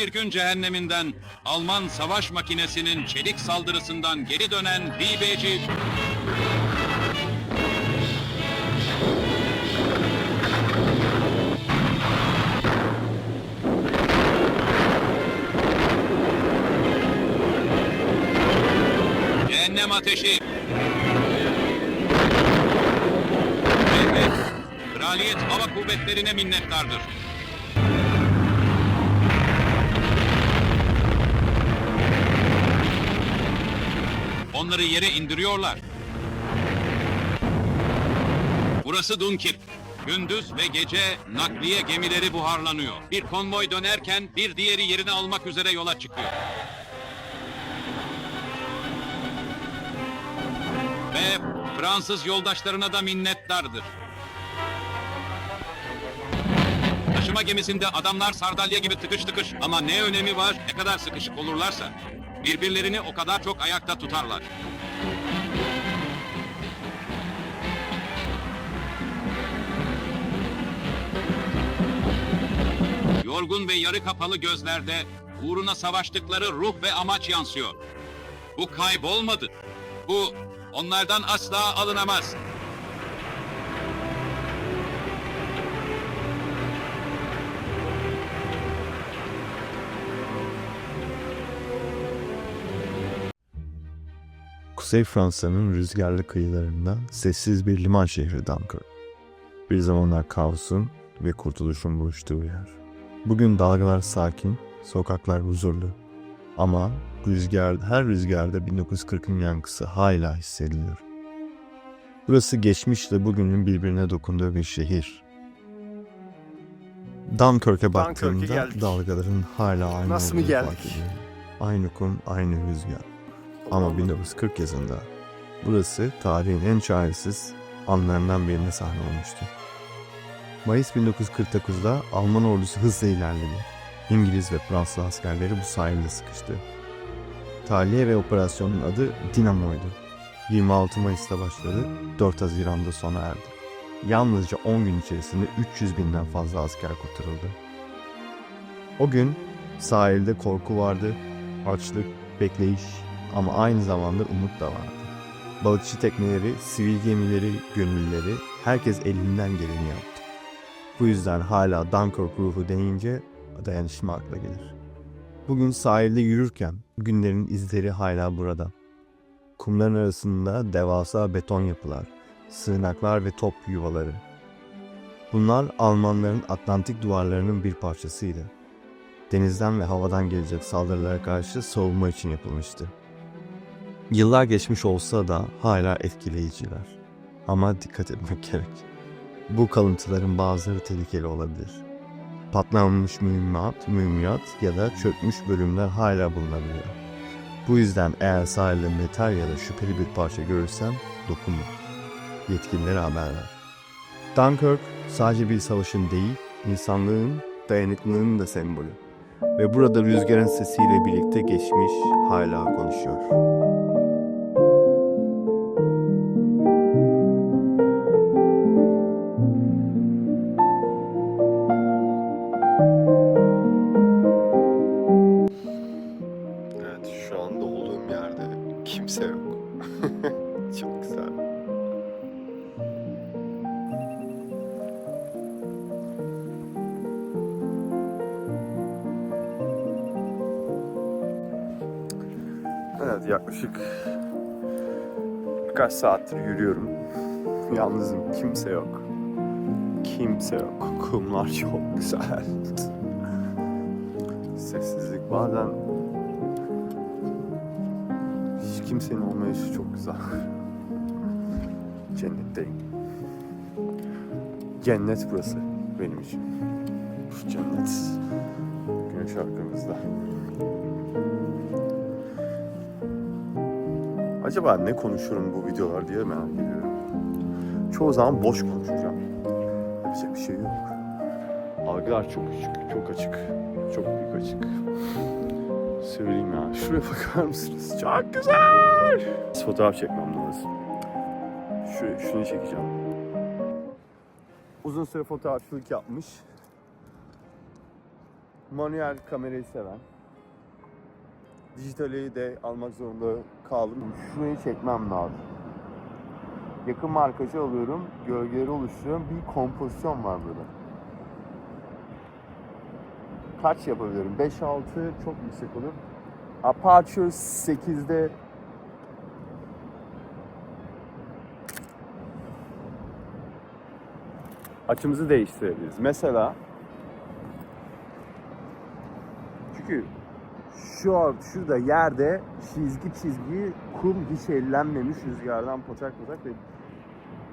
Dunkirk'ün cehenneminden, Alman savaş makinesinin çelik saldırısından geri dönen BB'ci Cehennem ateşi. Evet, Kraliyet Hava Kuvvetleri'ne minnettardır. Onları yere indiriyorlar. Burası Dunkirk. Gündüz ve gece nakliye gemileri buharlanıyor. Bir konvoy dönerken bir diğeri yerini almak üzere yola çıkıyor. Ve Fransız yoldaşlarına da minnettardır. Taşıma gemisinde adamlar sardalya gibi tıkış tıkış ama ne önemi var ne kadar sıkışık olurlarsa birbirlerini o kadar çok ayakta tutarlar. Yorgun ve yarı kapalı gözlerde uğruna savaştıkları ruh ve amaç yansıyor. Bu kaybolmadı. Bu onlardan asla alınamaz. Kuzey Fransa'nın rüzgarlı kıyılarında sessiz bir liman şehri Dunkirk. Bir zamanlar kaosun ve kurtuluşun buluştuğu yer. Bugün dalgalar sakin, sokaklar huzurlu. Ama rüzgar, her rüzgarda 1940'ın yankısı hala hissediliyor. Burası geçmişle bugünün birbirine dokunduğu bir şehir. Dunkirk'e baktığımda geldik. dalgaların hala aynı Nasıl olduğunu fark ediyorum. Aynı kum, aynı rüzgar. Ama 1940 yazında burası tarihin en çaresiz anlarından birine sahne olmuştu. Mayıs 1949'da Alman ordusu hızla ilerledi. İngiliz ve Fransız askerleri bu sahilde sıkıştı. Tahliye ve operasyonun adı Dinamo'ydu. 26 Mayıs'ta başladı, 4 Haziran'da sona erdi. Yalnızca 10 gün içerisinde 300 binden fazla asker kurtarıldı. O gün sahilde korku vardı, açlık, bekleyiş ama aynı zamanda umut da vardı. Balıkçı tekneleri, sivil gemileri, gönüllüleri herkes elinden geleni yaptı. Bu yüzden hala Dunkirk ruhu deyince dayanışma akla gelir. Bugün sahilde yürürken günlerin izleri hala burada. Kumların arasında devasa beton yapılar, sığınaklar ve top yuvaları. Bunlar Almanların Atlantik duvarlarının bir parçasıydı. Denizden ve havadan gelecek saldırılara karşı savunma için yapılmıştı. Yıllar geçmiş olsa da hala etkileyiciler. Ama dikkat etmek gerek. Bu kalıntıların bazıları tehlikeli olabilir. Patlamış mühimmat, mühimmat ya da çökmüş bölümler hala bulunabiliyor. Bu yüzden eğer sahilde metal ya da şüpheli bir parça görürsen dokunma. Yetkililere haber ver. Dunkirk sadece bir savaşın değil, insanlığın dayanıklılığının da sembolü. Ve burada rüzgarın sesiyle birlikte geçmiş hala konuşuyor. Yaklaşık birkaç saattir yürüyorum. Yalnızım kimse yok. Kimse yok. Kumlar çok güzel. Sessizlik bazen hiç kimsenin olmayışı çok güzel. Cennetteyim. Cennet burası benim için. Cennet. Güneş arkamızda. Acaba ne konuşurum bu videolar diye merak ediyorum. Çoğu zaman boş konuşacağım. Yapacak bir şey yok. Algılar çok küçük, çok açık. Çok büyük açık. Söyleyeyim ya. Şuraya bakar mısınız? Çok güzel. Fotoğraf çekmem lazım. Şuraya, şunu çekeceğim. Uzun süre fotoğrafçılık yapmış. manuel kamerayı seven. Dijitali de almak zorunda kaldım. Şurayı çekmem lazım. Yakın markajı alıyorum, gölgeleri oluşturuyorum. Bir kompozisyon var burada. Kaç yapabilirim? 5-6 çok yüksek olur. Aperture 8'de açımızı değiştirebiliriz. Mesela çünkü şu şurada yerde çizgi çizgi kum hiç ellenmemiş rüzgardan potak potak ve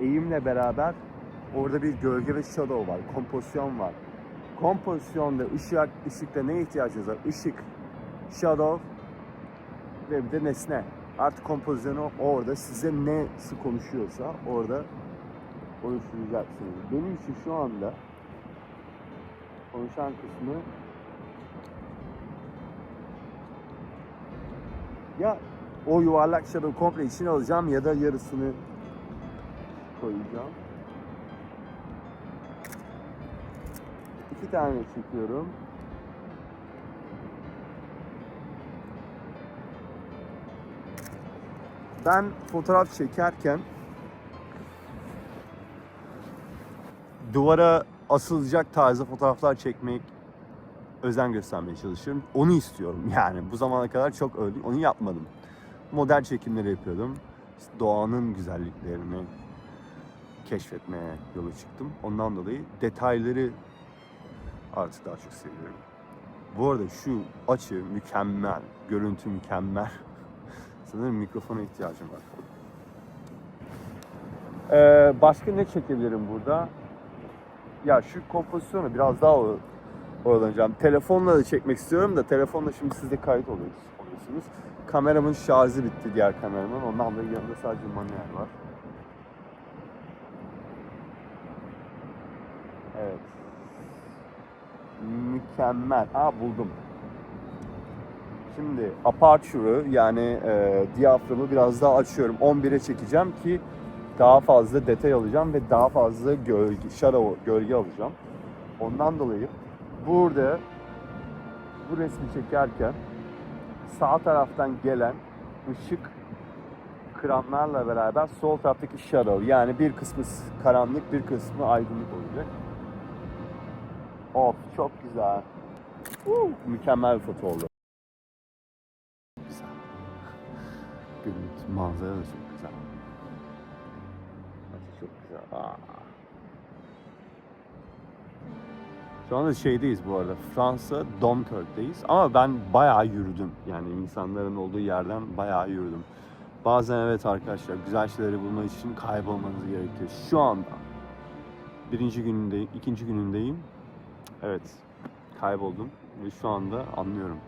eğimle beraber orada bir gölge ve shadow var, kompozisyon var. Kompozisyonda ışık, ışıkta ne ihtiyacınız var? Işık, shadow ve bir de nesne. Artık kompozisyonu orada size ne konuşuyorsa orada oluşturacaksınız. Benim için şu anda konuşan kısmı ya o yuvarlak shadow komple içine alacağım ya da yarısını koyacağım. İki tane çekiyorum. Ben fotoğraf çekerken duvara asılacak tarzda fotoğraflar çekmek özen göstermeye çalışıyorum. Onu istiyorum yani. Bu zamana kadar çok öyle onu yapmadım. Model çekimleri yapıyordum. İşte doğanın güzelliklerini keşfetmeye yola çıktım. Ondan dolayı detayları artık daha çok seviyorum. Bu arada şu açı mükemmel, görüntü mükemmel. Sanırım mikrofona ihtiyacım var. Ee, başka ne çekebilirim burada? Ya şu kompozisyonu biraz daha oyalanacağım. Telefonla da çekmek istiyorum da telefonla şimdi siz de kayıt oluyorsunuz. oluyorsunuz. Kameramın şarjı bitti diğer kameramın. Ondan dolayı yanında sadece manuel var. Evet. Mükemmel. Aa buldum. Şimdi aperture'ı yani e, diyaframı biraz daha açıyorum. 11'e çekeceğim ki daha fazla detay alacağım ve daha fazla gölge, shadow, gölge alacağım. Ondan dolayı burada bu resmi çekerken sağ taraftan gelen ışık kranlarla beraber sol taraftaki shadow yani bir kısmı karanlık bir kısmı aydınlık olacak. Of çok güzel. Uh, mükemmel bir foto oldu. Güzel. Görüntü, manzara da çok güzel. Çok güzel. Aa. Şu anda şeydeyiz bu arada. Fransa Dunkirk'teyiz. Ama ben bayağı yürüdüm. Yani insanların olduğu yerden bayağı yürüdüm. Bazen evet arkadaşlar güzel şeyleri bulmak için kaybolmanız gerekiyor. Şu anda birinci günündeyim, ikinci günündeyim. Evet kayboldum ve şu anda anlıyorum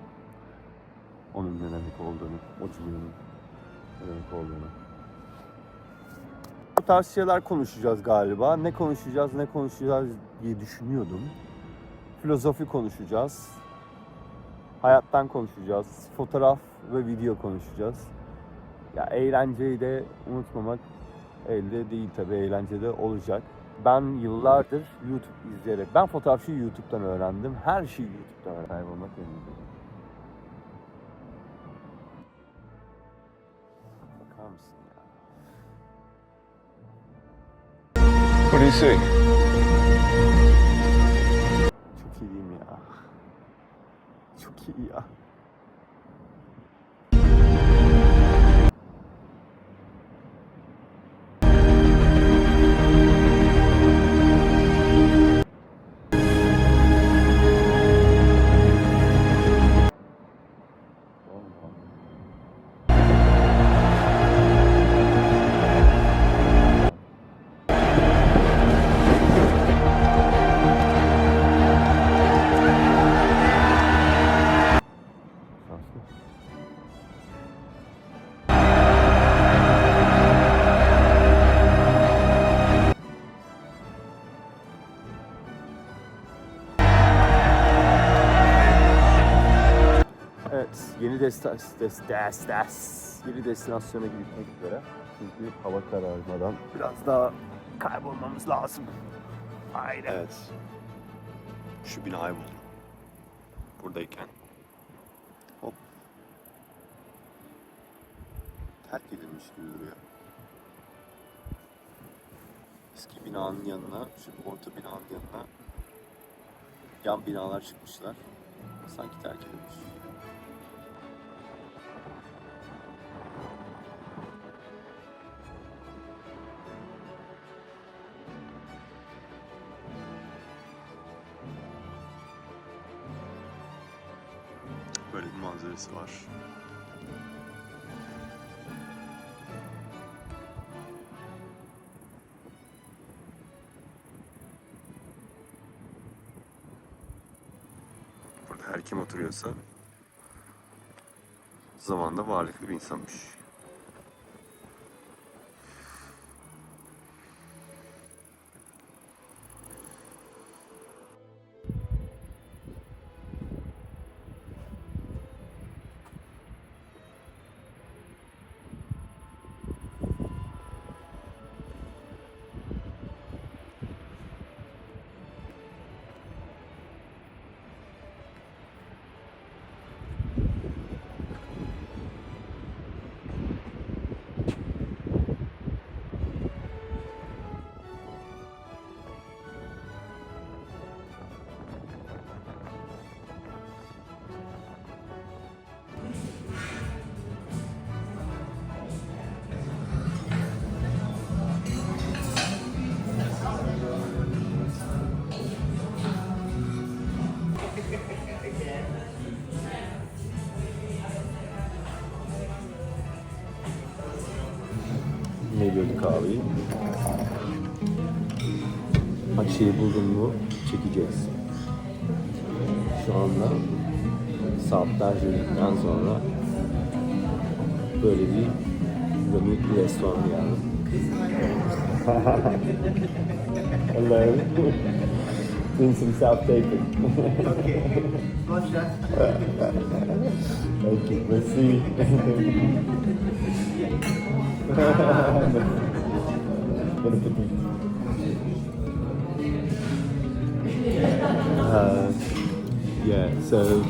onun ne demek olduğunu, cümlenin ne demek olduğunu. Bu tarz şeyler konuşacağız galiba. Ne konuşacağız, ne konuşacağız diye düşünüyordum. Filozofi konuşacağız. Hayattan konuşacağız. Fotoğraf ve video konuşacağız. Ya eğlenceyi de unutmamak elde değil tabii eğlence de olacak. Ben yıllardır YouTube izleyerek, ben fotoğrafçıyı YouTube'dan öğrendim. Her şeyi YouTube'dan öğrendim. Kaybolmak elimde. Bakar mısın ya? What do you see? Çok iyi destas, des, des, yeni destinasyona gitmek üzere. Çünkü hava kararmadan biraz daha kaybolmamız lazım. Aynen. Evet. Şu binayı buldum. buradayken. Hop. Terk edilmiş gibi duruyor. Eski binanın yanına, şu orta binanın yanına yan binalar çıkmışlar. Sanki terk edilmiş. Böyle bir manzarası var. Burada her kim oturuyorsa zamanda varlıklı bir insanmış. Ne diyorduk abi? Açıyı buldun mu çekeceksin. Şu anda saatlerce yürüdükten sonra böyle bir Ramit bir restoran geldim. Hello. Doing some self-taping. Thank you. Merci. Bon appétit. Uh, yeah, so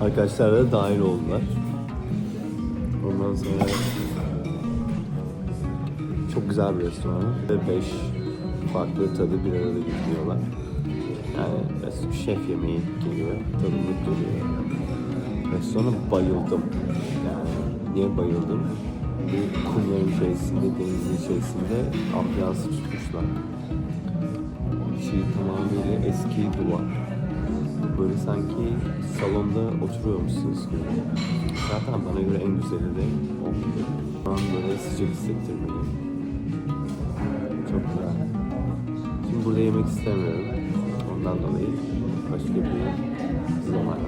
arkadaşlar da dahil oldular. Ondan sonra çok güzel bir restoran ve beş farklı tadı bir arada getiriyorlar. Yani res- şef yemeği geliyor, tadımlık geliyor. Restorana bayıldım. Yani niye bayıldım? Bir kumların içerisinde, denizin içerisinde ambiyansı tutmuşlar. Şey tamamıyla eski duvar. Böyle sanki salonda oturuyormuşsunuz gibi. Zaten bana göre en güzeli de o. An böyle sıcak hissettirmeli. Çok güzel. Şimdi burada yemek istemiyorum. Ondan dolayı bir zaman